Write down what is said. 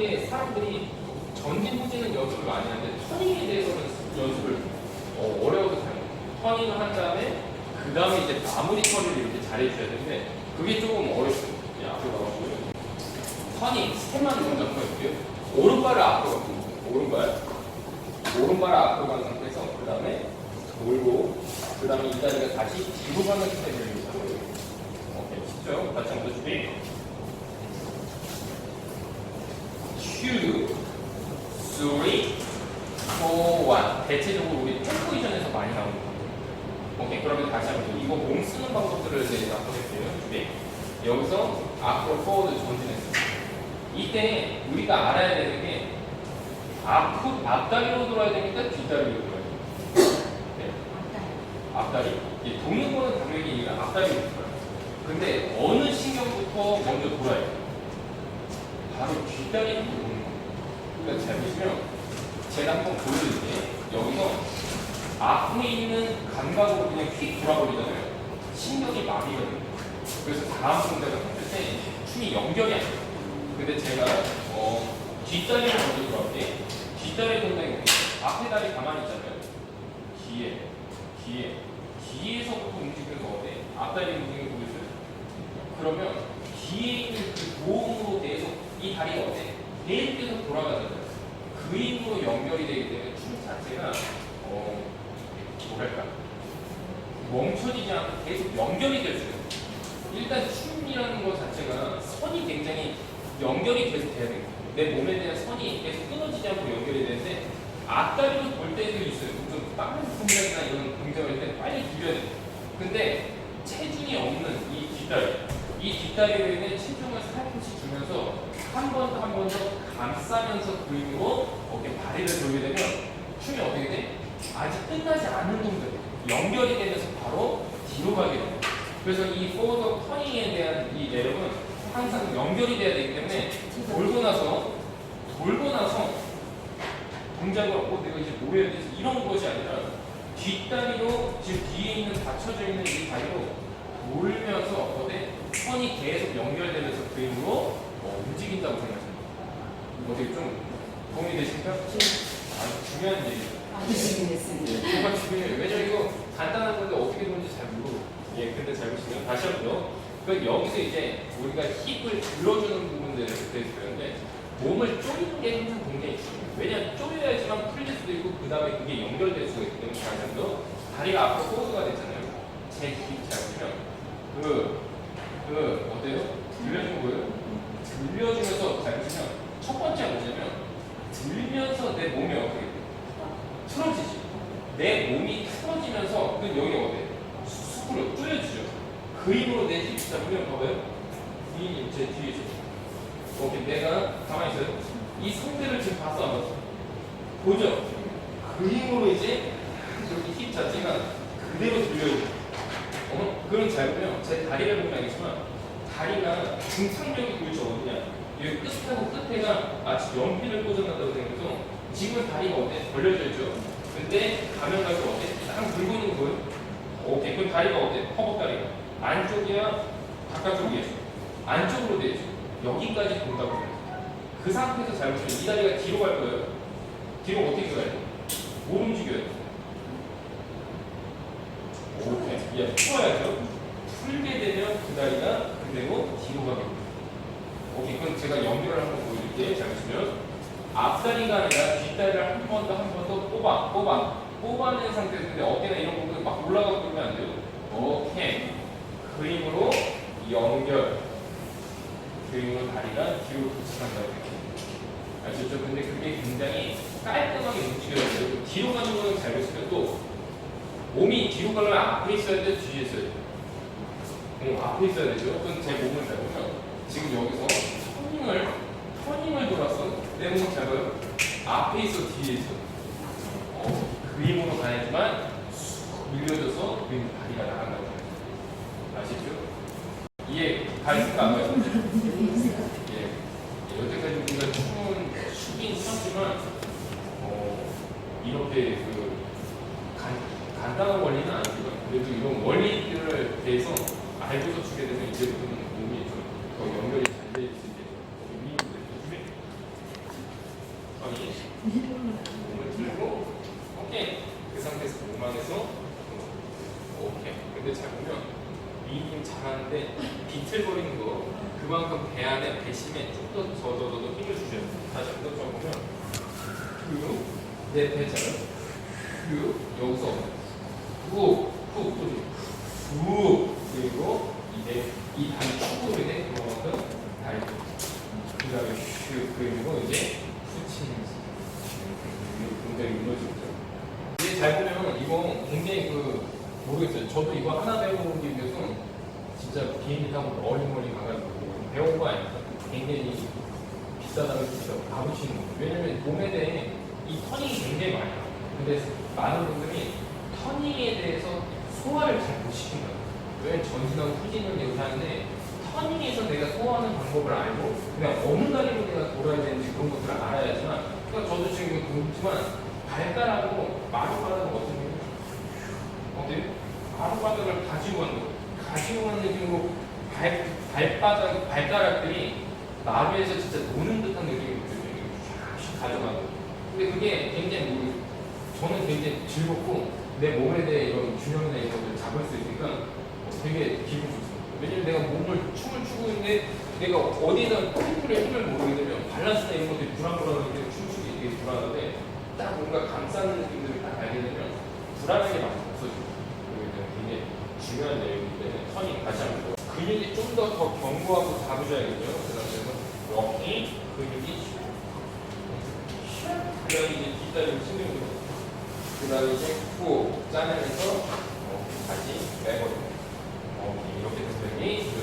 게 사람들이 전진 후진은 연습을 많이 하는데 터닝에 대해서는 연습을 어, 어려워서 잘 못해요. 터닝을 한 다음에 그 다음에 이제 마무리 처리를 이렇게 잘해줘야 되는데 그게 조금 어렵습니다. 이 앞으로 가보고요. 터닝 스텝만 한번 해볼게요. 오른발을 앞으로 가고 오른발 오른발을 앞으로 가는 상태에서 그 다음에 돌고 그 다음에 이 다리가 다시 뒤로 가는 스텝을 유지하고요. 오케이 쉽죠? 같이 한번 준비. Two, three, four, one. 대체적으로 우리 템포이션에서 많이 나오는 거. 오케이, 그러면 다시 한번 더. 이거 몸 쓰는 방법들을 이제 해볼게요. 준비. 여기서 앞으로 forward 전진했어. 이때 우리가 알아야 되는 게 앞, 앞다리로 돌아야 됩니까? 뒷다리로 돌아야 됩니까? 네. 앞다리. 이 도는 거는 당연히 앞다리로 돌아요. 근데 어느 신경부터 먼저 돌아야 돼요? 바로 거예요. 그러니까 잘 보시면 제가 한번 보여드릴게요. 여기서 앞에 있는 감각으로 그냥 휙 돌아버리잖아요. 신경이 마비가 돼요. 그래서 다음 동작을 했을 때 춤이 연결이 안 돼요. 근데 제가 어, 뒷다리를 먼저 돌아올게 뒷다리 동작이 뭐예요? 앞에 다리 가만히 있잖아요. 뒤에, 뒤에, 뒤에서부터 움직이는 거 어때? 앞다리 움직이는 거 보여줘요? 그러면 뒤에 있는 그 도움으로 대해서 이 다리가 어때? 계속 돌아가잖아요. 그 힘으로 연결이 되기 때문에 춤 자체가 어 뭐랄까 멈춰지지 않고 계속 연결이 될수 있어요. 일단 춤이라는 것 자체가 선이 굉장히 연결이 계속 돼야 돼요. 내 몸에 대한 선이 계속 끊어지지 않고 연결이 되는데 앞다리로 돌 때도 있어요. 좀 빠른 동작이나 이런 동작을 할 때 빨리 돌려야 돼요. 근데 체중이 없는 이 뒷다리 이 뒷다리로 인해 체중을 살포시 주면서 한 번 더 한 번 더 감싸면서 그 힘으로 어깨 다리를 돌게 되면 춤이 어떻게 돼? 아직 끝나지 않은 동작이에요. 연결이 되면서 바로 뒤로 가게 돼요. 그래서 이 포워드 터닝에 대한 이 내력은 항상 연결이 돼야 되기 때문에 돌고 나서 돌고 나서 동작을 어 내가 이제 뭐 해야 되지 이런 것이 아니라 뒷다리로 지금 뒤에 있는 받쳐져 있는 이 다리로 돌면서 어때 선이 계속 연결되면서 그 힘으로 어, 움직인다고 생각합니다. 어떻게 좀 도움이 되십니까? 아주 중요한 얘기죠. 예, 정말 중요해요. 왜냐면 이거 간단한 건데 어떻게 보는지 잘 모르고. 예, 근데 잘 보시면 다시 한번요. 그 여기서 이제 우리가 힙을 들어주는 부분들을 그때 있었는데 몸을 조이는 게 항상 굉장히 중요해요. 왜냐면 조여야지만 풀릴 수도 있고 그 다음에 그게 연결될 수가 있기 때문에 다시 한번 다리가 앞으로 포즈가 됐잖아요. 제힙잘 보시면 그, 그 어때요? 들려주는 거예요? 들려주면서 잘 보시면 첫 번째가 뭐냐면 들면서 내 몸이 어떻게 돼요? 틀어지지. 내 몸이 틀어지면서 그 여기 어때? 숲으로 뚫려지죠. 그 힘으로 내 힘이 잡으면 봐봐요. 이제 뒤에 있어. 오케이 내가 가만히 있어요. 이 상태를 지금 봤어 안 봤어? 보죠. 그 힘으로 이제 여기 힙 자체가 그대로 들려요. 어? 그럼 잘 보면 제 다리를 보면 알겠지만 다리가 중창력이 보이죠 어디냐? 여기 끝하고 끝에가 마치 연필을 꽂아놨다고 생각해서 지금 다리가 어때? 벌려져 있죠. 근데 가면 갈수록 어때? 딱 들고 있는 거 보여? 오케이. 그럼 다리가 어때? 허벅다리가 안쪽이야? 바깥쪽이야? 안쪽으로 돼 있죠. 여기까지 해요. 그 상태에서 잘 보시면 이 다리가 뒤로 갈 거예요. 뒤로 어떻게 가요? 못 움직여요. 오케이. 예, 풀어야죠. 풀게 되면 그 다리가 그대로 뒤로 가게 됩니다. 오케이. 그럼 제가 연결을 한번 보여드릴게요. 잘 보시면 앞다리가 아니라 뒷다리를 한 번 더 한 번 더 뽑아, 뽑아, 뽑아낸 상태에서 근데 어깨나 이런 부분이 막 올라가고 그러면 안 돼요. 오케이. 그 힘으로 연결. 그 힘으로 다리가 뒤로 도착한다고 이렇게. 아시죠? 근데 그게 굉장히 깔끔하게 움직여야 돼요. 뒤로 가는 거는 잘 보시면 또 몸이 뒤로 가려면 앞에 있어야 돼, 뒤에 있어야 돼. 몸 앞에 있어야 되죠. 그럼 제 몸을 잘 보면 지금 여기서 터닝을 터닝을 돌아서 내 몸을 잘 봐요. 앞에 있어, 뒤에 있어. 어, 그 힘으로 가야지만 쑥 밀려져서 그 힘으로 다리가 나간다고. 아시죠? 이해 가있을까 안 가요? 예. 여태까지 우리가 춤은 추긴 췄지만 어, 이렇게 그 간, 간단한 원리는 아니지만 그래도 이런 원리들을 대해서 발부서 주게 되면 이제부터는 몸이 좀더 연결이 잘 되어 있을 때 몸이 이렇게 아니 몸을 들고 오케이. 그 상태에서 몸 안에서 어, 오케이. 근데 잘 보면 미인 잘하는데 비틀거리는 거 그만큼 배 안에 배심에 좀더 더더더 힘을 주셔야 돼요. 다시 한번 더 보면 그내 배잖아요 그 여기서 후후 후후. 그리고 이제 이 다리 축으로 인해 그만큼 다리 그 다음에 슉 그리고 이제 후치는 굉장히 이루어지죠. 이게 잘 보면 이거 굉장히 그 모르겠어요. 저도 이거 하나 배우기 위해서 진짜 비행기 타고 멀리 가가지고 배운 거 아닙니까? 굉장히 비싸다고 진짜 가보시는 거예요. 왜냐면 몸에 대해 이 터닝이 굉장히 많아요. 근데 많은 분들이 터닝에 대해서 소화를 잘 못 시킨 거예요. 왜냐면 전신하고 후진을 이렇게 하는데 터닝에서 내가 소화하는 방법을 알고 그냥 어느 다리로 내가 돌아야 되는지 그런 것들을 알아야지만 그러니까 저도 지금 보지만 발가락으로 마루바닥을 어떻게 해요? 어때요? 마루바닥을 가지고 가는 거 가지고 가는 느낌으로 발, 발바닥, 발가락들이 마루에서 진짜 노는 듯한 느낌이 들어요. 쫙 가져가고. 근데 그게 굉장히 뭐, 저는 굉장히 즐겁고 내 몸에 대해 이런 균형이나 이런 것을 잡을 수 있으니까 어, 되게 기분 좋습니다. 왜냐면 내가 몸을 춤을 추고 있는데 내가 어디에다 템플의 힘을 모르게 되면 밸런스나 이런 것들이 불안불안하게 되고 춤추기 되게 불안한데 딱 뭔가 감싸는 느낌들을 딱 알게 되면 불안하게 막 없어지고 그리고 굉장히 중요한 내용이기 때문에 선이 다시 한번 더 근육이 좀 더 더 견고하고 잡으셔야겠죠. 그다음에 여기 근육이 그다음에 이제 뒷다리 신경이 그다음에 이제 후 짜내면서 어, 다시 어, Amen.